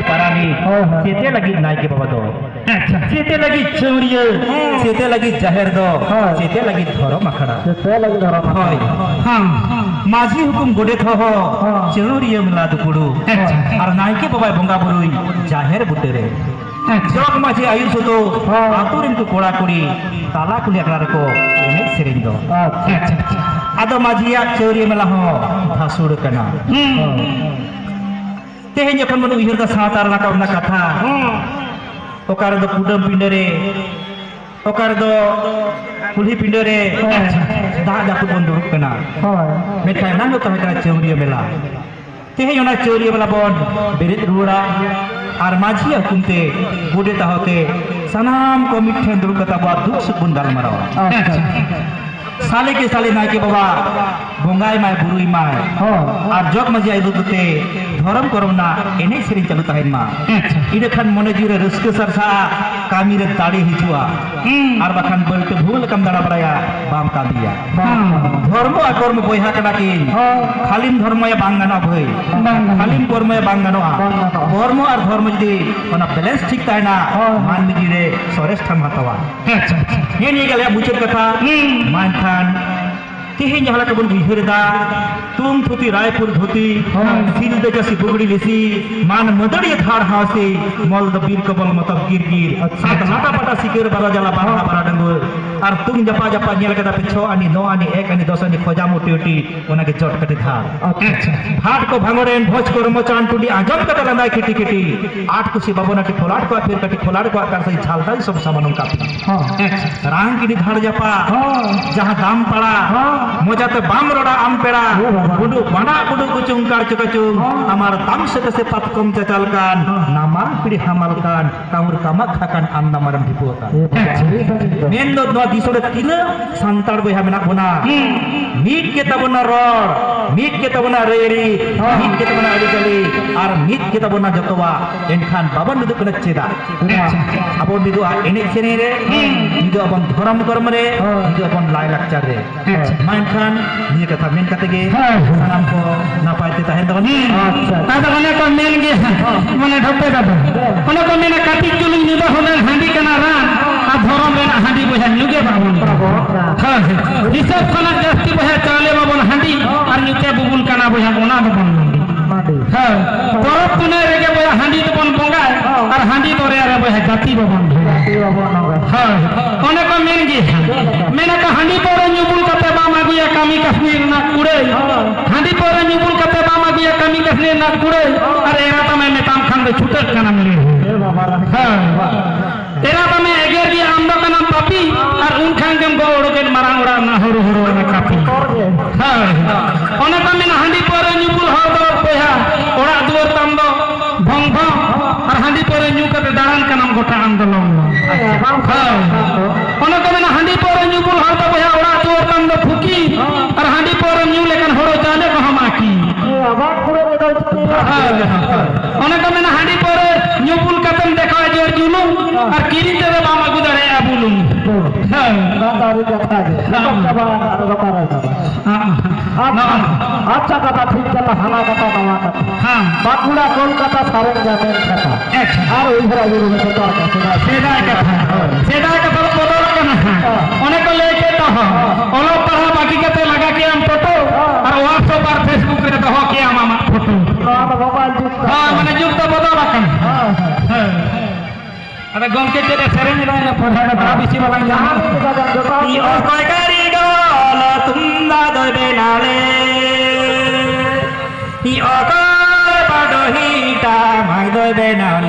parani Oh, oh. sete lagi naik ke bawah tu আচ্ছা sete lagi ceuria sete lagi jahir do Oh. sete lagi dharam akhara সে লাগি ধরা হয় মাঝি হুকুম গোডে থহ চেউরিয়া মেলা দুপুড়ু আচ্ছা। আর নাইকে বাবাই বঙ্গা বুড়ুই জাহের বুটেরে জগ মাঝি আয়ুষ তো। আতুরিন কো কোড়া কুড়ি তালা কুলি আকড়া রেকো এনে সেরেন দো আদো মাঝিয়া চেউরিয়া মেলা হ ভাসুড় কানা tehnya kan manu ihirta satar na kauna katha okar do kudam ᱫᱟᱜ ᱡᱟᱹᱯᱩᱫ ᱵᱚᱱ ᱫᱩᱲᱩᱵ ᱠᱟᱱᱟ ᱢᱮᱱᱠᱷᱟᱱ da ᱫᱚ bonduruk ᱠᱟᱱᱟ metai nang ᱛᱮᱦᱮᱧ ᱚᱱᱟ chauriya mela ᱵᱚᱱ ᱵᱮᱨᱮᱫ ᱨᱩᱣᱟᱹᱲᱟ ᱟᱨ ᱢᱟᱹᱡᱷᱤ berit ᱛᱮ আর মাঝি ᱥᱟᱱᱟᱢ বুড়ে তাহতে ᱫᱩᱲᱩᱵ কমিঠে ᱟᱵᱚᱣᱟᱜ বা দুঃখ সুকুন দাল ᱥᱟᱞᱮ সালে ᱥᱟᱞᱮ ᱱᱟᱭᱠᱮ নাইকে বাবা ᱢᱟᱭ ᱵᱩᱨᱩᱭ ᱢᱟᱭ মায় আর জগ মাঝি আইদুতে ধরম করম না এনে સેરી চালু তাহেন মা। ઇડે ખાન મને જીરે રસ્કે સરસા કામીરે તાળી হিচুয়া। আর বাখান বলতে ভুল কাম দাঁড়া বাড়ায়া বাম কাঁদিয়া ধর্ম আর কর্ম বইহা কাটা কিন খালিম ধর্ময়ে বাঙ্গানো ভই খালিম কর্ময়ে বাঙ্গানো কর্ম আর ধর্ম যদি কোন ব্যালেন্স ঠিক তাই না মানবী জিরে সরেশ থাম এ নিয়ে গেলে বুঝের কথা। মানখান তেহেন হলা কেবল বিহের দা তুম ফুতি রায়পুর ধুতি হ্যাঁ। সিল দেখাসি বুগড়ি লিসি মান মদড়ি ধার হাসি মল দ বীর কবল মতব গির গির। আচ্ছা, আচ্ছা। সাত লাটা পাটা সিকের বারা জালা বারা বারা ডাঙ্গুর। আর তুম জাপা জাপা নিয়ে লাগা পিছ আনি নো আনি এক আনি দশ আনি খোজা মোটি উটি ওনাকে জট কাটি কাটে আচ্ছা, আচ্ছা ভাট কো ভাঙরেন ভোজ কর্ম চান টুটি আজব কত লান্দা কিটি কিটি আট কুসি বাবনা কি ফোলাট কো ফের কাটি ফলাট কো কার সেই ছাল দাই সব সামান কাপি। হ্যাঁ, রাং কিটি ধার জাপা হ্যাঁ। যাহা দাম পাড়া মোজাতে বামরোডা আম্পেরা বুডু বানা বুডু কুচুং কার চুকাচুং আমার তাম সেতে সে পাতকম চাচাল কান। নামা পিড়ি হামাল কান। কামুর কামা খাকান আন্দামারাম ভিপুয়া কান মেন দো দো দিশরে তিন সান্তার বই হামে না বোনা মিট কে তাবনা রড়। মিট কে তাবনা রেরি মিট কে তাবনা আরিকালি আর মিট কে তাবনা যতবা এনখান বাবন দুদু কোন চেদা। দিদু আ এনে খেনে রে। দিদু আপন ধরম কর্ম রে। দিদু আপন লাই লাইলাকচার রে। Main Khan ni kata main kata ge salam ko na pai te tahen doni tada kone ko main ge mane dhope dada kone ko main kati chulung ni ba honen handi kana ran আর ধরম রে হাঁডি বহে নুগে বাবুন হ্যাঁ হিসাব খানা জাস্তি বহে চালে বাবুন হাঁডি আর নিতে বুবুল কানা বহে গোনা বাবুন দরে আর বয়া জাতি ববন হ্যাঁ অনেক মেন গিয়ে মেনে কা হাঁডি পরে নিবুল কাতে বাম আগুয়া কামি কাশ্মীর না কুড়ে হাঁডি পরে নিবুল কাতে বাম আগুয়া কামি কাশ্মীর না কুড়ে আর এরা তো মেনে তাম খান দে ছুটে কানা মিলে হ্যাঁ এরা তো মে এগের দিয়ে আমদো কানা পাপি আর উন খান গেম গো ওড়কে মারাং ওড়া না হরু হরু না কাপি হ্যাঁ অনেক মেনে হাঁডি পরে নিবুল হর দো বয়া ওড়া দুয়ার তাম দো ভং ভং আর হাঁডি পরে নিউ কাতে দাঁড়ান কানাম গোটা আন্দোলন হ্যাঁ অনেক মেনে হাঁডি পরে নিবুল হর দো বয়া ওড়া দুয়ার তাম দো ফুকি আর হাঁডি পরে নিউ লেখান হরো জানে কহম আকি অনেক মেনে হাঁডি পরে নিউপুল কাতেন দেখা হয় যে জুলুম আর কিরিতে বামা গুদারে আবুলুম। হ্যাঁ। আচ্ছা কথা ঠিক কথা নওয়া কথা। হ্যাঁ। বাঁকুড়া কলকাতা সারেন যাবেন কথা। আচ্ছা। আর ওই ঘরে কাছে সেদায় কথা। সেদায় কথা। বদল কেনা অনেক লেকে তো অলো পড়া বাকি কাতে লাগা কে আম ফটো আর হোয়াটসঅ্যাপ আর ফেসবুক রে দহ কে আম আমার ফটো মোবাইল যুক্ত হ্যাঁ মানে যুগ তো বদল কেন হ্যাঁ আরে গমকে যেটা সেরেন রে না পড়া না বেশি বালা জানা। ই অকয় কারিগল তুন্দা দবে নালে ই অকয় বাডহিটা মাই দবে নালে